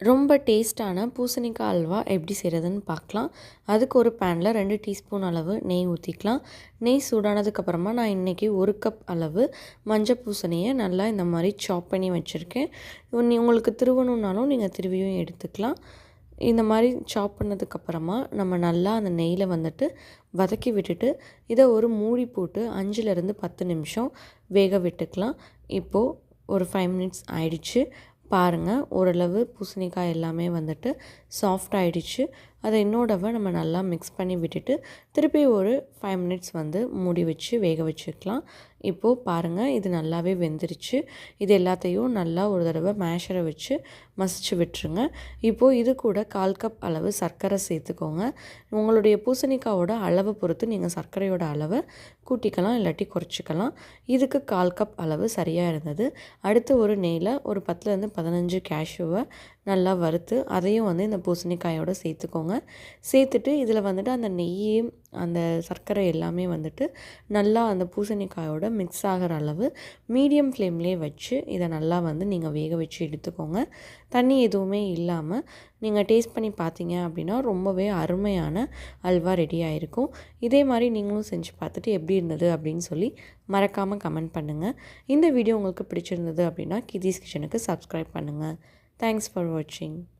ரொம்ப டேஸ்ட்டான பூசணிக்காய் அல்வா எப்படி செய்கிறதுன்னு பார்க்கலாம். அதுக்கு ஒரு பேனில் ரெண்டு டீஸ்பூன் அளவு நெய் ஊற்றிக்கலாம் நெய் சூடானதுக்கப்புறமா நான் இன்றைக்கி ஒரு கப் அளவு மஞ்சள் பூசணியை நல்லா இந்த மாதிரி சாப் பண்ணி வச்சுருக்கேன். நீ உங்களுக்கு திருவணுன்னாலும் நீங்கள் திருவியும் எடுத்துக்கலாம். இந்த மாதிரி சாப் பண்ணதுக்கப்புறமா நம்ம நல்லா அந்த நெய்யில் வந்துட்டு வதக்கி விட்டுட்டு இதை ஒரு மூடி போட்டு அஞ்சுலேருந்து பத்து நிமிஷம் வேக விட்டுக்கலாம். இப்போது ஒரு ஃபைவ் மினிட்ஸ் ஆயிடுச்சு. பாருங்கள் ஓரளவு பூசணிக்காய் எல்லாமே வந்துட்டு சாஃப்ட் ஆகிடுச்சு அதை இன்னோடவை நம்ம நல்லா மிக்ஸ் பண்ணி விட்டுட்டு திருப்பி ஒரு ஃபைவ் மினிட்ஸ் வந்து மூடி வச்சு வேக வச்சுக்கலாம். இப்போது பாருங்கள் இது நல்லாவே வெந்துருச்சு. இது எல்லாத்தையும் நல்லா ஒரு தடவை மேஷரை வச்சு மசிச்சு விட்டுருங்க. இப்போது இது கூட கால் கப் அளவு சர்க்கரை சேர்த்துக்கோங்க. உங்களுடைய பூசணிக்காவோட அளவை பொறுத்து நீங்கள் சர்க்கரையோட அளவை கூட்டிக்கலாம் இல்லாட்டி குறைச்சிக்கலாம். இதுக்கு கால் கப் அளவு சரியாக இருந்தது. அடுத்து ஒரு நெய்யில் ஒரு பத்துலேருந்து பதினஞ்சு கேஷ்யூவை நல்லா வறுத்து அதையும் வந்து இந்த பூசணிக்காயோடு சேர்த்துக்கோங்க. சேர்த்துக்கோங்க சேர்த்துட்டு இதில் வந்துட்டு அந்த நெய் அந்த சர்க்கரை எல்லாமே வந்துட்டு நல்லா அந்த பூசணிக்காயோட மிக்ஸ் ஆகிற அளவு மீடியம் ஃப்ளேம்லேயே வச்சு இதை நல்லா வந்து நீங்கள் வேக வச்சு எடுத்துக்கோங்க. தண்ணி எதுவுமே இல்லாமல் நீங்கள் டேஸ்ட் பண்ணி பார்த்தீங்க அப்படின்னா ரொம்பவே அருமையான அல்வா ரெடி ஆகிருக்கும் இதே மாதிரி நீங்களும் செஞ்சு பார்த்துட்டு எப்படி இருந்தது அப்படின்னு சொல்லி மறக்காமல் கமெண்ட் பண்ணுங்கள் இந்த வீடியோ உங்களுக்கு பிடிச்சிருந்தது அப்படின்னா கிதீஸ் கிச்சனுக்கு சப்ஸ்கிரைப் பண்ணுங்கள் தேங்க்ஸ் ஃபார் வாட்சிங்